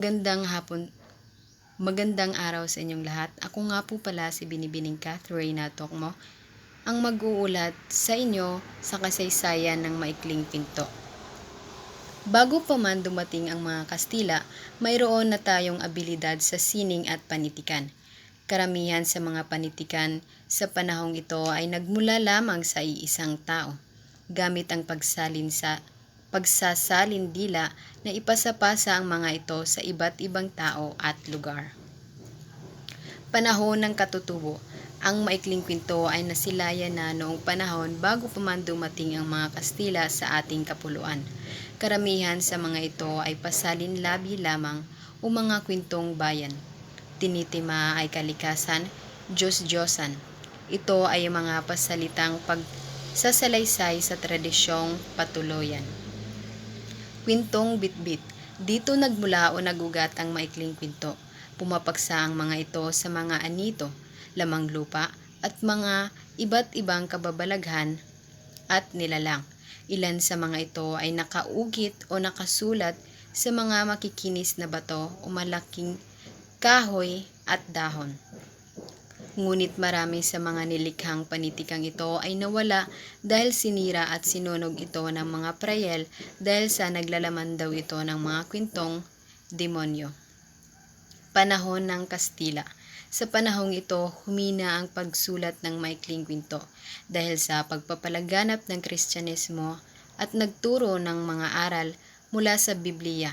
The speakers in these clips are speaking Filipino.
Magandang hapon, magandang araw sa inyong lahat. Ako nga po pala si Binibining Catherine Tokmo, ang mag-uulat sa inyo sa kasaysayan ng Maikling Pinto. Bago pa man dumating ang mga Kastila, mayroon na tayong abilidad sa sining at panitikan. Karamihan sa mga panitikan sa panahong ito ay nagmula lamang sa iisang tao, gamit ang pagsalin sa pagsasalin dila na ipasapasa ang mga ito sa iba't ibang tao at lugar. Panahon ng katutubo, ang maikling kwento ay nasilayan na noong panahon bago pa man dumating ang mga Kastila sa ating kapuluan. Karamihan sa mga ito ay pasalin labi lamang o mga kwentong bayan. Tinitima ay kalikasan, Diyos-Diyosan. Ito ay mga pasalitang pagsasalaysay sa tradisyong patuloyan. Kwentong bitbit. Dito nagmula o nagugat ang maikling kwento. Pumapaksa ang mga ito sa mga anito, lamang lupa, at mga iba't ibang kababalaghan at nilalang. Ilan sa mga ito ay nakaugit o nakasulat sa mga makikinis na bato o malaking kahoy at dahon. Ngunit marami sa mga nilikhang panitikang ito ay nawala dahil sinira at sinunog ito ng mga prayel dahil sa naglalaman daw ito ng mga kwentong demonyo. Panahon ng Kastila Sa panahong ito, humina ang pagsulat ng maikling kwento dahil sa pagpapalaganap ng Kristyanismo at nagturo ng mga aral mula sa Biblia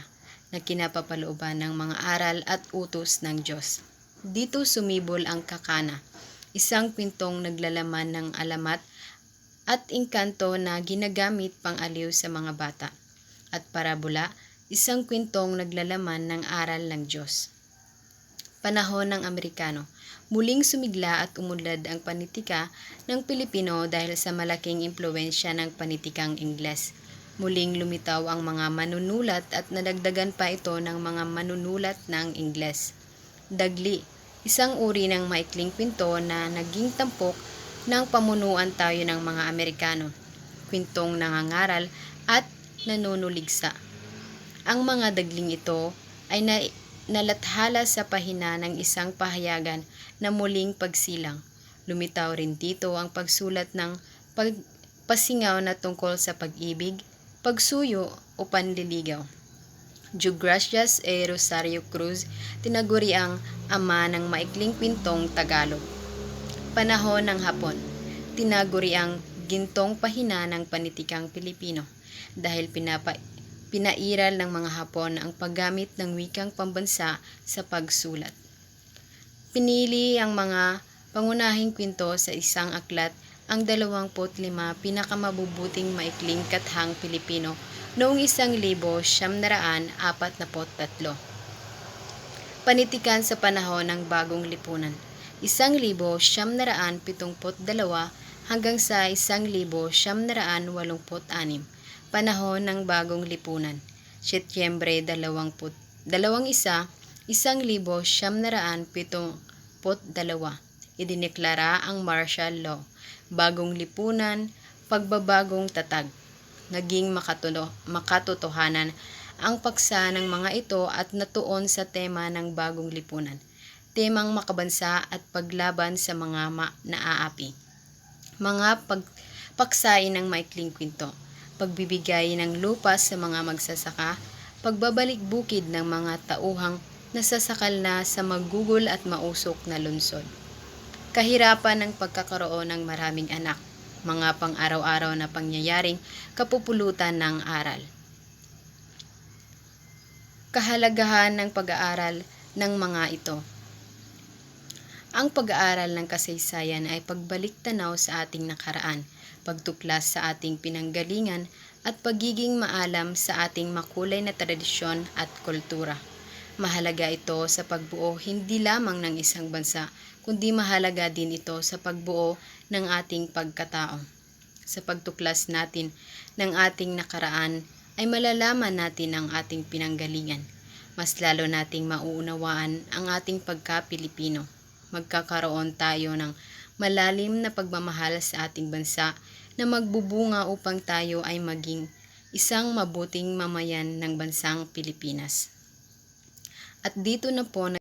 na kinapapalooban ng mga aral at utos ng Diyos. Dito sumibol ang kakana, isang pintong naglalaman ng alamat at engkanto na ginagamit pang aliw sa mga bata. At parabola, isang kwentong naglalaman ng aral ng Diyos. Panahon ng Amerikano, muling sumigla at umunlad ang panitika ng Pilipino dahil sa malaking impluensya ng panitikang Ingles. Muling lumitaw ang mga manunulat at nadagdagan pa ito ng mga manunulat ng Ingles. Dagli, isang uri ng maikling kwento na naging tampok ng pamunuan tayo ng mga Amerikano. Kwentong nangangaral at nanunuligsa. Ang mga dagling ito ay na, nalathala sa pahina ng isang pahayagan na muling pagsilang. Lumitaw rin dito ang pagsulat ng pagpasingaw na tungkol sa pag-ibig, pagsuyo o panliligaw. Jugracias E. Rosario Cruz, tinaguri ang ama ng maikling kwentong Tagalog. Panahon ng Hapon, tinaguri ang gintong pahina ng panitikang Pilipino dahil pinapa, pinairal ng mga Hapon ang paggamit ng wikang pambansa sa pagsulat. Pinili ang mga pangunahing kwento sa isang aklat ang 25 pinakamabubuting maikling kathang Pilipino noong 1943. Panitikan sa panahon ng bagong lipunan. 1972 hanggang sa 1986. Panahon ng bagong lipunan. Setyembre 20, 21, 1972. Idineklara ang martial law bagong lipunan, pagbabagong tatag. Naging makatuno, makatotohanan ang paksa ng mga ito at natuon sa tema ng bagong lipunan. Temang makabansa at paglaban sa mga ma naaapi. Mga pagpaksain ng maikling kwento. Pagbibigay ng lupa sa mga magsasaka, pagbabalik bukid ng mga tauhang nasasakal na sa magugol at mausok na lungsod kahirapan ng pagkakaroon ng maraming anak, mga pang-araw-araw na pangyayaring kapupulutan ng aral. Kahalagahan ng pag-aaral ng mga ito. Ang pag-aaral ng kasaysayan ay pagbalik tanaw sa ating nakaraan, pagtuklas sa ating pinanggalingan at pagiging maalam sa ating makulay na tradisyon at kultura. Mahalaga ito sa pagbuo hindi lamang ng isang bansa, kundi mahalaga din ito sa pagbuo ng ating pagkatao. Sa pagtuklas natin ng ating nakaraan ay malalaman natin ang ating pinanggalingan. Mas lalo nating mauunawaan ang ating pagka-Pilipino. Magkakaroon tayo ng malalim na pagmamahal sa ating bansa na magbubunga upang tayo ay maging isang mabuting mamayan ng bansang Pilipinas. At dito na po